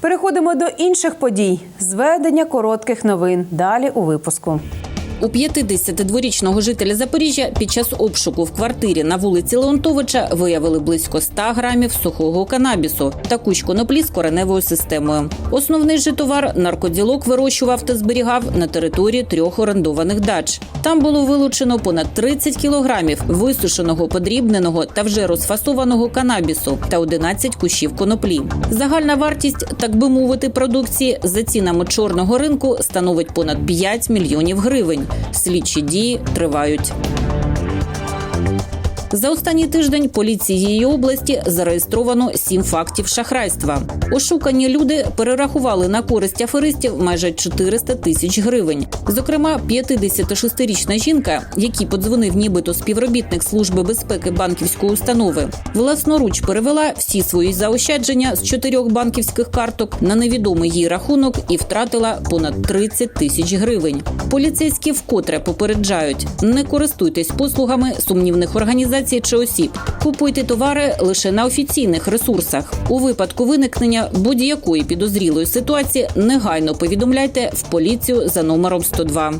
Переходимо до інших подій. Зведення коротких новин. Далі у випуску. У 52-річного жителя Запоріжжя під час обшуку в квартирі на вулиці Леонтовича виявили близько 100 грамів сухого канабісу та куч коноплі з кореневою системою. Основний же товар наркоділок вирощував та зберігав на території трьох орендованих дач. Там було вилучено понад 30 кілограмів висушеного, подрібненого та вже розфасованого канабісу та 11 кущів коноплі. Загальна вартість, так би мовити, продукції за цінами чорного ринку становить понад 5 мільйонів гривень. Слідчі дії тривають. За останній тиждень поліцією області зареєстровано сім фактів шахрайства. Ошукані люди перерахували на користь аферистів майже 400 тисяч гривень. Зокрема, 56-річна жінка, якій подзвонив нібито співробітник служби безпеки банківської установи, власноруч перевела всі свої заощадження з чотирьох банківських карток на невідомий їй рахунок і втратила понад 30 тисяч гривень. Поліцейські вкотре попереджають: не користуйтесь послугами сумнівних організацій чи осіб. Купуйте товари лише на офіційних ресурсах. У випадку виникнення будь-якої підозрілої ситуації негайно повідомляйте в поліцію за номером 102.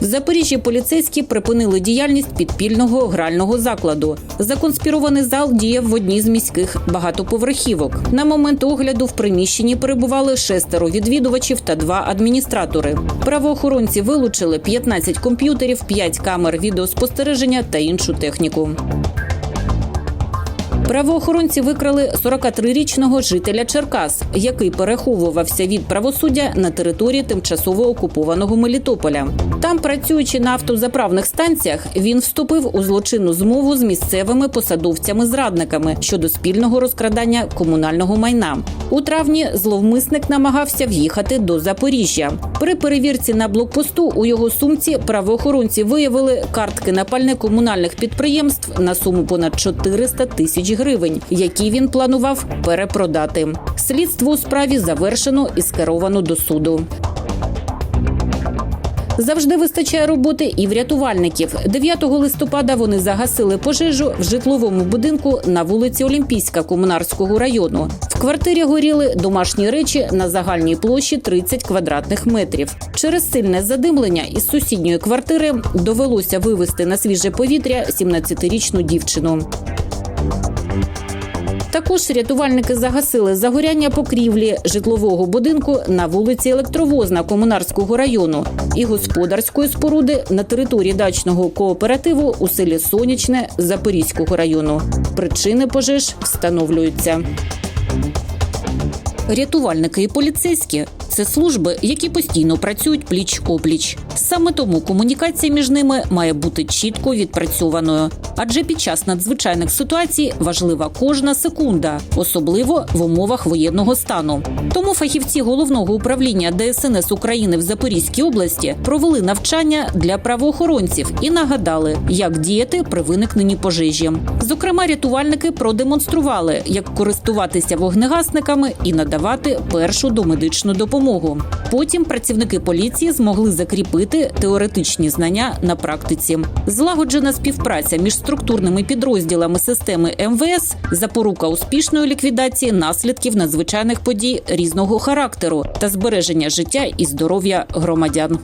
В Запоріжжі поліцейські припинили діяльність підпільного грального закладу. Законспірований зал діяв в одній з міських багатоповерхівок. На момент огляду в приміщенні перебували шестеро відвідувачів та два адміністратори. Правоохоронці вилучили 15 комп'ютерів, 5 камер відеоспостереження та іншу техніку. Правоохоронці викрали 43-річного жителя Черкас, який переховувався від правосуддя на території тимчасово окупованого Мелітополя. Там, працюючи на автозаправних станціях, він вступив у злочинну змову з місцевими посадовцями-зрадниками щодо спільного розкрадання комунального майна. У травні зловмисник намагався в'їхати до Запоріжжя. При перевірці на блокпосту у його сумці правоохоронці виявили картки на пальне комунальних підприємств на суму понад 400 тисяч які він планував перепродати. Слідство у справі завершено і скеровано до суду. Завжди вистачає роботи і в рятувальників. 9 листопада вони загасили пожежу в житловому будинку на вулиці Олімпійська Комунарського району. В квартирі горіли домашні речі на загальній площі 30 квадратних метрів. Через сильне задимлення із сусідньої квартири довелося вивезти на свіже повітря 17-річну дівчину. Також рятувальники загасили загоряння покрівлі житлового будинку на вулиці Електровозна Комунарського району і господарської споруди на території дачного кооперативу у селі Сонячне Запорізького району. Причини пожеж встановлюються. Рятувальники і поліцейські це служби, які постійно працюють пліч опліч. Саме тому комунікація між ними має бути чітко відпрацьованою. Адже під час надзвичайних ситуацій важлива кожна секунда, особливо в умовах воєнного стану. Тому фахівці головного управління ДСНС України в Запорізькій області провели навчання для правоохоронців і нагадали, як діяти при виникненні пожежі. Зокрема, рятувальники продемонстрували, як користуватися вогнегасниками і надавати першу домедичну допомогу. Потім працівники поліції змогли закріпити теоретичні знання на практиці. Злагоджена співпраця між структурними підрозділами системи МВС запорука успішної ліквідації наслідків надзвичайних подій різного характеру та збереження життя і здоров'я громадян.